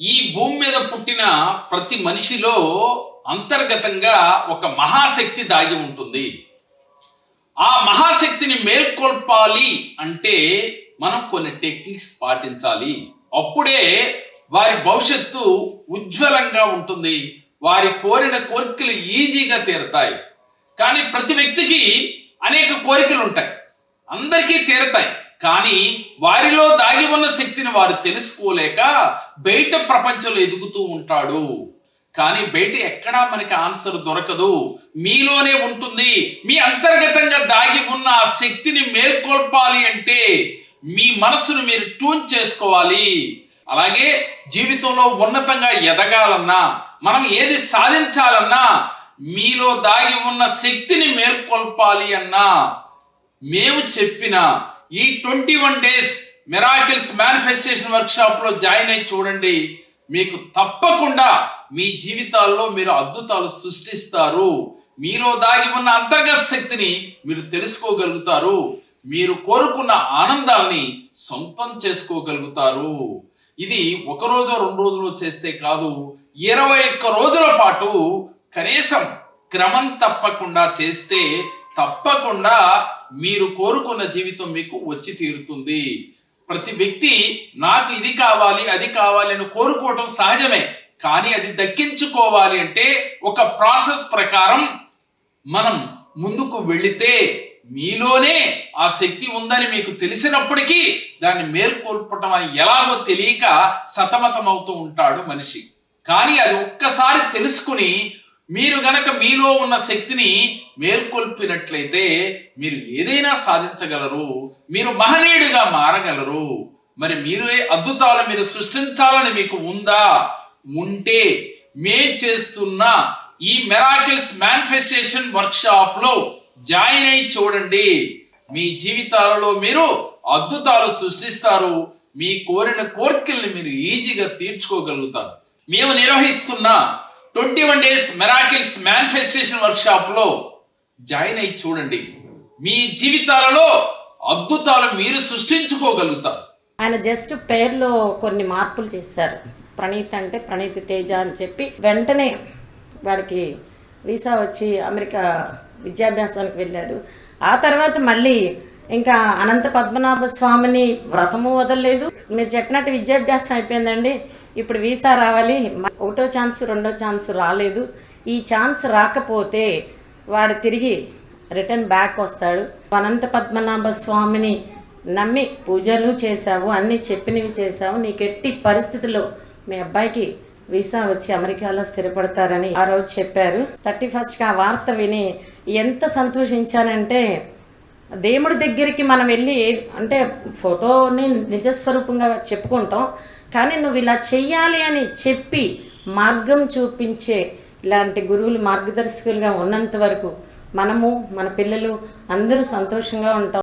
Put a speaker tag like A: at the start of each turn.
A: ఈ భూమి మీద పుట్టిన ప్రతి మనిషిలో అంతర్గతంగా ఒక మహాశక్తి దాగి ఉంటుంది. ఆ మహాశక్తిని మేల్కొల్పాలి అంటే మనం కొన్ని టెక్నిక్స్ పాటించాలి. అప్పుడే వారి భవిష్యత్తు ఉజ్వలంగా ఉంటుంది. వారి కోరిన కోరికలు ఈజీగా తీరతాయి. కానీ ప్రతి వ్యక్తికి అనేక కోరికలు ఉంటాయి. అందరికీ తీరతాయి. కానీ వారిలో దాగి ఉన్న శక్తిని వారు తెలుసుకోలేక బయట ప్రపంచంలో ఎదుగుతూ ఉంటాడు. కానీ బయట ఎక్కడా మనకి ఆన్సర్ దొరకదు. మీలోనే ఉంటుంది. మీ అంతర్గతంగా దాగి ఉన్న ఆ శక్తిని మేల్కొల్పాలి అంటే మీ మనసును మీరు ట్యూన్ చేసుకోవాలి. అలాగే జీవితంలో ఉన్నతంగా ఎదగాలన్నా మనం ఏది సాధించాలన్నా మీలో దాగి ఉన్న శక్తిని మేల్కొల్పాలి అన్నా మేము చెప్పిన ఈ twenty one days miracles manifestation వర్క్షాప్లో join అయి చూడండి. మీకు తప్పకుండా మీ జీవితాల్లో మీరు అద్భుతాలు సృష్టిస్తారు. మీలో దాగి ఉన్న అంతర్గత శక్తిని మీరు తెలుసుకోగలుగుతారు. మీరు కోరుకున్న ఆనందాల్ని సొంతం చేసుకోగలుగుతారు. ఇది ఒక రోజు రెండు రోజులు చేస్తే కాదు ఇరవై ఒక్క రోజుల పాటు కనీసం క్రమం తప్పకుండా చేస్తే తప్పకుండా మీరు కోరుకున్న జీవితం మీకు వచ్చి తీరుతుంది. ప్రతి వ్యక్తి నాకు ఇది కావాలి అది కావాలి అని కోరుకోవటం సహజమే. కానీ అది దక్కించుకోవాలి అంటే ఒక ప్రాసెస్ ప్రకారం మనం ముందుకు వెళితే మీలోనే ఆ శక్తి ఉందని మీకు తెలిసినప్పటికీ దాన్ని మేల్కొల్పటం అని ఎలాగో తెలియక సతమతం అవుతూ ఉంటాడు మనిషి. కానీ అది ఒక్కసారి తెలుసుకుని మీరు గనక మీలో ఉన్న శక్తిని మేల్కొల్పినట్లయితే మీరు ఏదైనా సాధించగలరు మీరు మహనీయుడిగా మారగలరు. మరి మీరు అద్భుతాలు మీరు సృష్టించాలని మీకు ఉందా? ఉంటే మే చేస్తున్న ఈ మెరాకిల్స్ మేనిఫెస్టేషన్ వర్క్షాప్లో జాయిన్ అయి చూడండి. మీ జీవితాలలో మీరు అద్భుతాలు సృష్టిస్తారు. మీ కోరిన కోరికల్ని మీరు ఈజీగా తీర్చుకోగలుగుతారు. మేము నిర్వహిస్తున్న twenty one days miracles manifestation వర్క్షాప్లో join అయి చూడండి. మీ జీవితాలలో అద్భుతాలు మీరు సృష్టించుకోగలుగుతారు.
B: ఆయన జస్ట్ పేర్లో కొన్ని మార్పులు చేశారు. ప్రణీత్ అంటే ప్రణీత్ తేజ అని చెప్పి వెంటనే వాడికి వీసా వచ్చి అమెరికా విద్యాభ్యాసానికి వెళ్ళాడు. ఆ తర్వాత మళ్ళీ ఇంకా అనంత పద్మనాభ స్వామిని వ్రతము వదలలేదు. మీరు చెప్పినట్టు విద్యాభ్యాసం అయిపోయిందండి. ఇప్పుడు వీసా రావాలి. ఒకటో ఛాన్స్ రెండో ఛాన్స్ రాలేదు. ఈ ఛాన్స్ రాకపోతే వాడు తిరిగి రిటర్న్ బ్యాక్ వస్తాడు. అనంత పద్మనాభ స్వామిని నమ్మి పూజలు చేశావు అన్నీ చెప్పినవి చేశావు. నీకు ఎట్టి పరిస్థితుల్లో మీ అబ్బాయికి వీసా వచ్చి అమెరికాలో స్థిరపడతారని ఆ రోజు చెప్పారు. థర్టీ ఫస్ట్కి ఆ వార్త విని ఎంత సంతోషించానంటే దేవుడి దగ్గరికి మనం వెళ్ళి అంటే ఫోటోని నిజస్వరూపంగా చెప్పుకుంటాం. కానీ నువ్వు ఇలా చెయ్యాలి అని చెప్పి మార్గం చూపించే ఇలాంటి గురువులు మార్గదర్శకులుగా ఉన్నంత వరకు మనము మన పిల్లలు అందరూ సంతోషంగా ఉంటాం.